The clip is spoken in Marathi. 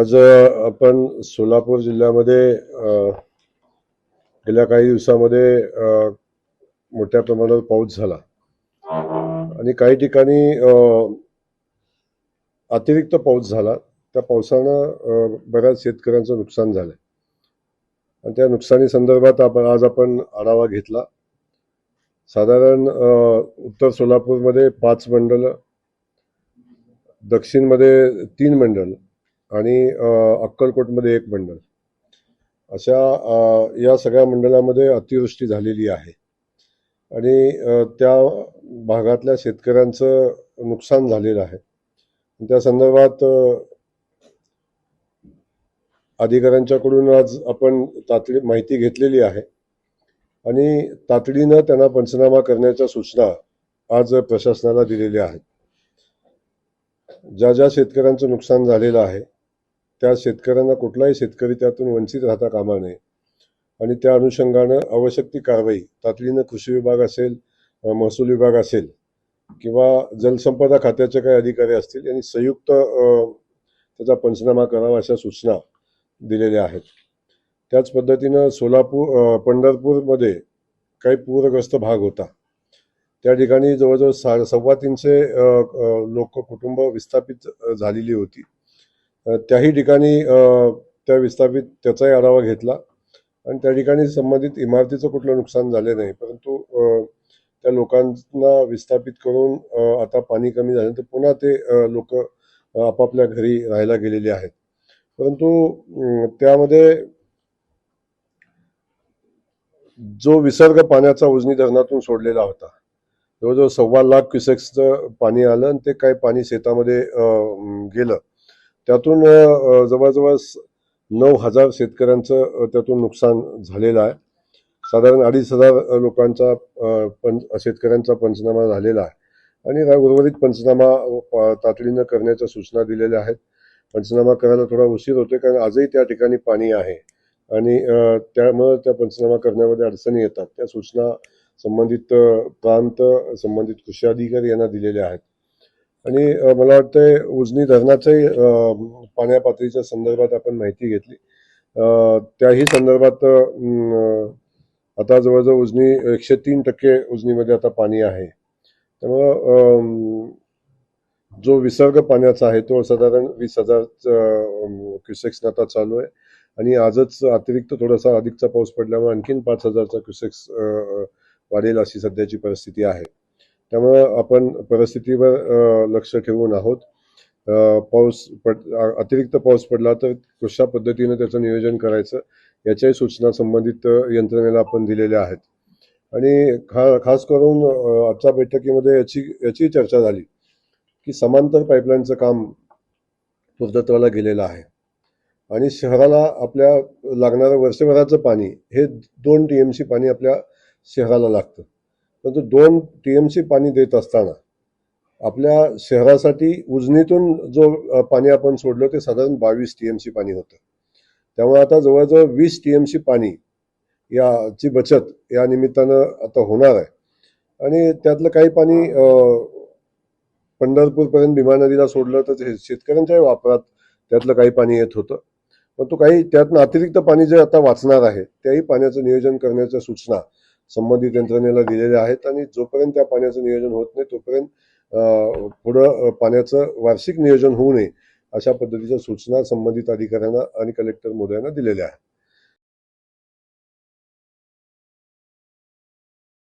आज आपण सोलापूर जिल्ह्यामध्ये गेल्या काही दिवसामध्ये मोठ्या प्रमाणावर पाऊस झाला. आणि काही ठिकाणी अतिरिक्त पाऊस झाला. त्या पावसानं बऱ्याच शेतकऱ्यांचं नुकसान झालं आणि त्या नुकसानी संदर्भात आपण आज आपण आढावा घेतला. साधारण उत्तर सोलापूरमध्ये पाच मंडळ दक्षिणमध्ये तीन मंडळ आणि अक्कलकोटमध्ये एक मंडळ. अशा या सगळ्या मंडळामध्ये अतिवृष्टी झालेली आहे. आणि त्या भागातल्या शेतकऱ्यांचं नुकसान झालेलं आहे. त्या संदर्भात अधिकाऱ्यांच्याकडून आज आपण तातडी माहिती घेतलेली आहे. आणि तातडीनं त्यांना पंचनामा करण्याच्या सूचना आज प्रशासनाला दिलेल्या आहेत. ज्या ज्या शेतकऱ्यांचं नुकसान झालेलं आहे त्या शेतकऱ्यांना कुठलाही शेतकरी त्यातून वंचित राहता कामा नये. आणि त्या अनुषंगानं आवश्यक ती कारवाई तातडीनं कृषी विभाग असेल महसूल विभाग असेल किंवा जलसंपदा खात्याचे काही अधिकारी असतील यांनी संयुक्त त्याचा पंचनामा करावा अशा सूचना दिलेल्या आहेत. त्याच पद्धतीनं सोलापूर पंढरपूरमध्ये काही पूरग्रस्त भाग होता. त्या ठिकाणी जवळजवळ सा सव्वा तीनशे लोक कुटुंब विस्थापित झालेली होती. त्याही ठिकाणी त्या विस्थापित त्याचाही आढावा घेतला. आणि त्या ठिकाणी संबंधित इमारतीचं कुठलं नुकसान झाले नाही. परंतु त्या लोकांना विस्थापित करून आता पाणी कमी झालं तर पुन्हा ते लोक आपापल्या घरी राहायला गेलेले आहेत. परंतु त्यामध्ये जो विसर्ग पाण्याचा उजनी धरणातून सोडलेला होता जवळजवळ सव्वा लाख क्युसेक्सचं पाणी आलं आणि ते काही पाणी शेतामध्ये गेलं. त्यातून जवळजवळ नऊ हजार शेतकऱ्यांचं त्यातून नुकसान झालेलं आहे. साधारण अडीच हजार लोकांचा पं शेतकऱ्यांचा पंचनामा झालेला आहे. आणि उर्वरित पंचनामा तातडीनं करण्याच्या सूचना दिलेल्या आहेत. पंचनामा करायला थोडा उशीर होतोय कारण आजही त्या ठिकाणी पाणी आहे. आणि त्यामुळं त्या पंचनामा करण्यामध्ये अडचणी येतात. त्या सूचना संबंधित प्रांत संबंधित कृषी अधिकारी यांना दिलेल्या आहेत. आणि मला वाटतंय उजनी धरणाच्याही पाण्या पातळीच्या संदर्भात आपण माहिती घेतली. त्याही संदर्भात आता जवळजवळ उजनी एकशे तीन टक्के उजनीमध्ये आता पाणी आहे. त्यामुळं जो विसर्ग पाण्याचा आहे तो साधारण वीस हजार क्युसेक्स आता चालू आहे. आणि आजच अतिरिक्त थोडासा अधिकचा पाऊस पडल्यामुळे आणखीन पाच हजारचा क्युसेक्स वाढेल अशी सध्याची परिस्थिती आहे. त्यामुळं आपण परिस्थितीवर लक्ष ठेवून आहोत. पाऊस पड अतिरिक्त पाऊस पडला तर कशा पद्धतीनं त्याचं नियोजन करायचं याच्याही सूचना संबंधित यंत्रणेला आपण दिलेल्या आहेत. आणि खा खास करून आजच्या बैठकीमध्ये याची याची चर्चा झाली की समांतर पाईपलाईनचं काम पूर्णत्वाला गेलेलं आहे. आणि शहराला आपल्या लागणारं वर्षभराचं पाणी हे दोन टी एम सी पाणी आपल्या शहराला लागतं. परंतु दोन टी एम सी पाणी देत असताना आपल्या शहरासाठी उजनीतून जो पाणी आपण सोडलं ते साधारण बावीस टी एम सी पाणी होतं. त्यामुळे आता जवळजवळ वीस टी एम सी पाणी याची बचत या निमित्तानं आता होणार आहे. आणि त्यातलं काही पाणी पंढरपूरपर्यंत भीमा नदीला सोडलं तर ते शेतकऱ्यांच्याही वापरात त्यातलं काही पाणी येत होतं. पण तो काही त्यातनं अतिरिक्त पाणी जे आता वाचणार आहे त्याही पाण्याचं नियोजन करण्याच्या सूचना संबंधित यंत्रणेला दिलेल्या आहेत आणि जोपर्यंत त्या पाण्याचं नियोजन होत नाही तोपर्यंत पुढं पाण्याचं वार्षिक नियोजन होऊ नये अशा पद्धतीच्या सूचना संबंधित अधिकाऱ्यांना आणि कलेक्टर मोदयांना दिलेल्या आहेत.